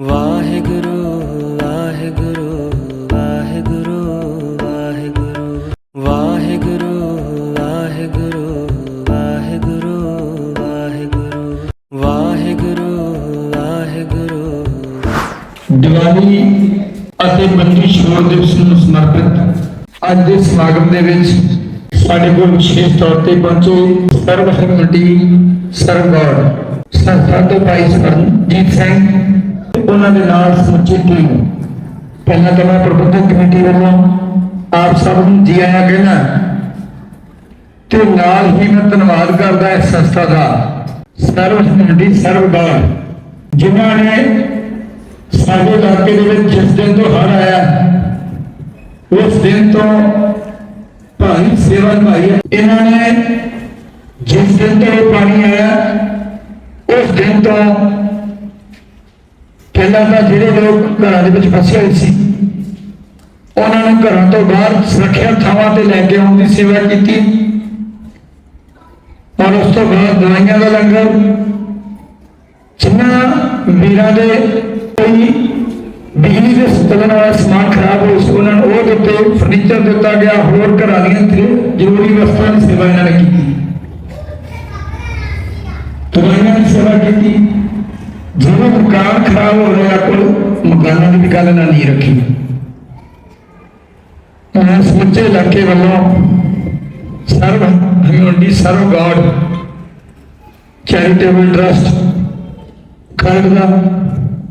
ਵਾਹਿਗੁਰੂ ਵਾਹਿਗੁਰੂ ਵਾਹਿਗੁਰੂ ਵਾਹਿਗੁਰੂ ਵਾਹਿਗੁਰੂ ਵਾਹਿਗੁਰੂ ਵਾਹਿਗੁਰੂ ਵਾਹਿਗੁਰੂ ਵਾਹਿਗੁਰੂ ਵਾਹਿਗੁਰੂ। ਦੀਵਾਲੀ ਅਤੇ ਬੰਦੀ ਛੋੜ ਦਿਵਸ ਨੂੰ ਸਮਰਪਿਤ ਅੱਜ ਦੇ ਸਮਾਗਮ ਦੇ ਵਿੱਚ ਸਾਡੇ ਕੋਲ ਵਿਸ਼ੇਸ਼ ਤੌਰ ਤੇ ਪਹੁੰਚੇ ਸਰਵ ਹਰਮੰਡੀ ਸਰਗੌਰ, ਸੰਸਥਾ ਤੋਂ ਭਾਈ ਸਰਜੀਤ ਸਿੰਘ ਉਹਨਾਂ ਦੇ ਨਾਲ ਸਮੁੱਚੀ ਟੀਮ ਪਹਿਲਾਂ ਤਾਂ ਮੈਂ ਪ੍ਰਬੰਧਕ ਕਮੇਟੀ ਵੱਲੋਂ ਆਪ ਸਭ ਨੂੰ ਜੀ ਆਇਆਂ ਕਹਿਣਾ ਤੇ ਨਾਲ ਹੀ ਮੈਂ ਧੰਨਵਾਦ ਕਰਦਾ ਇਸ ਸੰਸਥਾ ਦਾ। ਸਰਵ ਹਰਮੰਡੀ ਸਰਗੌਰ ਜਿਨ੍ਹਾਂ ਨੇ ਸਾਡੇ ਇਲਾਕੇ ਦੇ ਵਿੱਚ ਜਿਸ ਦਿਨ ਤੋਂ ਹੜ੍ਹ ਆਇਆ, ਉਸ ਦਿਨ ਤੋਂ ਭਾਰੀ ਸੇਵਾ ਨਿਭਾਈ ਇਹਨਾਂ ਨੇ ਜਿਸ ਦਿਨ ਤੋਂ ਪਾਣੀ ਆਇਆ, ਉਸ ਦਿਨ ਤੋਂ ਪਹਿਲਾਂ ਤਾਂ ਜਿਹੜੇ ਲੋਕ ਘਰਾਂ ਦੇ ਵਿੱਚ ਫਸੇ ਹੋਏ ਸੀ, ਉਹਨਾਂ ਨੂੰ ਘਰਾਂ ਤੋਂ ਬਾਹਰ ਸੁਰੱਖਿਅਤ ਥਾਵਾਂ ਤੇ ਲੈ ਕੇ ਆਉਣ ਦੀ ਸੇਵਾ ਕੀਤੀ। ਔਰ ਉਸ ਤੋਂ ਬਾਅਦ ਦਵਾਈਆਂ ਦਾ ਲੰਗਰ ਜਿਨ੍ਹਾਂ ਵੀਰਾਂ ਦੇ ਕੋਈ ਬਿਜਲੀ ਦੇ ਸਤਲਣ ਵਾਲਾ ਸਮਾਨ ਖਰਾਬ ਹੋ ਸੀ, ਉਹਨਾਂ ਨੂੰ ਉਹ ਦਿੱਤੇ ਫਰਨੀਚਰ ਦਿੱਤਾ ਗਿਆ, ਹੋਰ ਘਰਾਂ ਦੀਆਂ ਜ਼ਰੂਰੀ ਵਸਤਾਂ ਦੀ ਸੇਵਾ ਇਹਨਾਂ ਨੇ ਕੀਤੀ। ਦਵਾਈਆਂ ਦੀ ਸੇਵਾ ਕੀਤੀ। ਜਦੋਂ ਮਕਾਨ ਖਰਾਬ ਹੋ ਰਿਹਾ ਕੋਲ ਮਕਾਨਾਂ ਦੀ ਵੀ ਗੱਲ ਨਾਲ ਨਹੀਂ ਰੱਖੀ। ਮੈਂ ਸਮੁੱਚੇ ਇਲਾਕੇ ਵੱਲੋਂ ਸਰਵ ਹਮਿਉਂਡੀ ਸਰਵ ਗਾਰਡ ਚੈਰੀਟੇਬਲ ਟਰਸਟ ਖਰੜ ਦਾ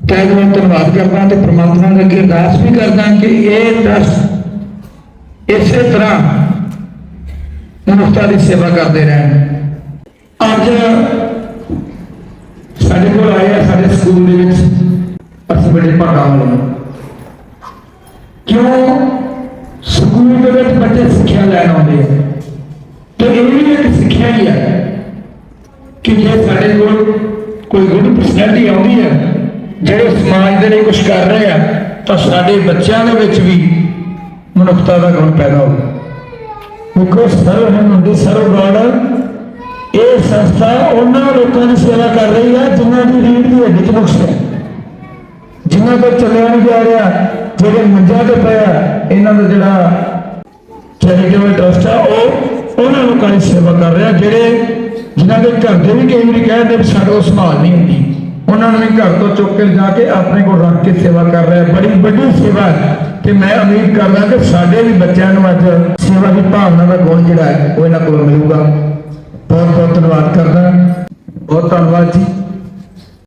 ਤਹਿ ਦਿਲੋਂ ਧੰਨਵਾਦ ਕਰਦਾ ਤੇ ਪ੍ਰਮਾਤਮਾ ਦੇ ਅੱਗੇ ਅਰਦਾਸ ਵੀ ਕਰਦਾ ਕਿ ਇਹ ਟਰਸਟ ਇਸੇ ਤਰ੍ਹਾਂ ਮਨੁੱਖਤਾ ਦੀ ਸੇਵਾ ਕਰਦੇ ਰਹਿਣ। ਅੱਜ ਸਾਡੇ ਕੋਲ ਆਏ ਆ ਸਾਡੇ ਸਕੂਲ ਦੇ ਵਿੱਚ ਅਸੀਂ ਬੜੇ ਭਾਗਾਂ ਵਾਲੇ ਕਿਉਂ? ਸਕੂਲ ਦੇ ਵਿੱਚ ਬੱਚੇ ਸਿੱਖਿਆ ਲੈਣ ਆਉਂਦੇ ਤੇ ਇਹ ਵੀ ਇੱਕ ਸਿੱਖਿਆ ਹੀ ਹੈ ਕਿ ਜੇ ਸਾਡੇ ਕੋਲ ਕੋਈ ਗੁੱਡ ਪਰਸਨੈਲਿਟੀ ਆਉਂਦੀ ਹੈ ਜਿਹੜੇ ਸਮਾਜ ਦੇ ਲਈ ਕੁਝ ਕਰ ਰਹੇ ਆ, ਤਾਂ ਸਾਡੇ ਬੱਚਿਆਂ ਦੇ ਵਿੱਚ ਵੀ ਮਨੁੱਖਤਾ ਦਾ ਗੁਣ ਪੈਦਾ ਹੋਵੇ ਦੇਖੋ ਸਰਵ ਹਮੰਦੀ ਸਰਵ ਗਾਰਡ ਸੰਸਥਾ ਉਹਨਾਂ ਲੋਕਾਂ ਦੀ ਸੇਵਾ ਕਰ ਰਹੀ ਹੈ, ਜਿਨ੍ਹਾਂ ਦੀ ਰੀੜ ਦੀ ਹੱਡੀ 'ਚ ਨੁਕਸ ਹੈ। ਜਿਨ੍ਹਾਂ ਤੋਂ ਚੱਲਿਆ ਨਹੀਂ ਜਾ ਰਿਹਾ, ਜਿਹੜੇ ਮੰਜਾ ਤੇ ਪਿਆ ਇਹਨਾਂ ਦਾ ਜਿਹੜਾ ਚੈਰੀਟੇਬਲ ਟਰਸਟ ਆ, ਉਹ ਉਹਨਾਂ ਲੋਕਾਂ ਦੀ ਸੇਵਾ ਕਰ ਰਿਹਾ, ਜਿਹੜੇ ਜਿਨ੍ਹਾਂ ਦੇ ਘਰ ਦੇ ਵੀ ਕਈ ਵਾਰੀ ਕਹਿੰਦੇ ਵੀ ਸਾਡੇ ਕੋਲ ਸੰਭਾਲ ਨਹੀਂ ਹੁੰਦੀ। ਉਹਨਾਂ ਨੂੰ ਵੀ ਘਰ ਤੋਂ ਚੁੱਕ ਕੇ ਜਾ ਕੇ ਆਪਣੇ ਕੋਲ ਰੱਖ ਕੇ ਸੇਵਾ ਕਰ ਰਿਹਾ। ਬੜੀ ਵੱਡੀ ਸੇਵਾ ਤੇ ਮੈਂ ਉਮੀਦ ਕਰਦਾ ਕਿ ਸਾਡੇ ਵੀ ਬੱਚਿਆਂ ਨੂੰ ਅੱਜ ਸੇਵਾ ਦੀ ਭਾਵਨਾ ਦਾ ਗੁਣ ਜਿਹੜਾ ਹੈ, ਉਹ ਇਹਨਾਂ ਕੋਲ ਮਿਲੂਗਾ। ਬਹੁਤ ਬਹੁਤ ਧੰਨਵਾਦ ਕਰਦਾ ਬਹੁਤ ਧੰਨਵਾਦ ਜੀ।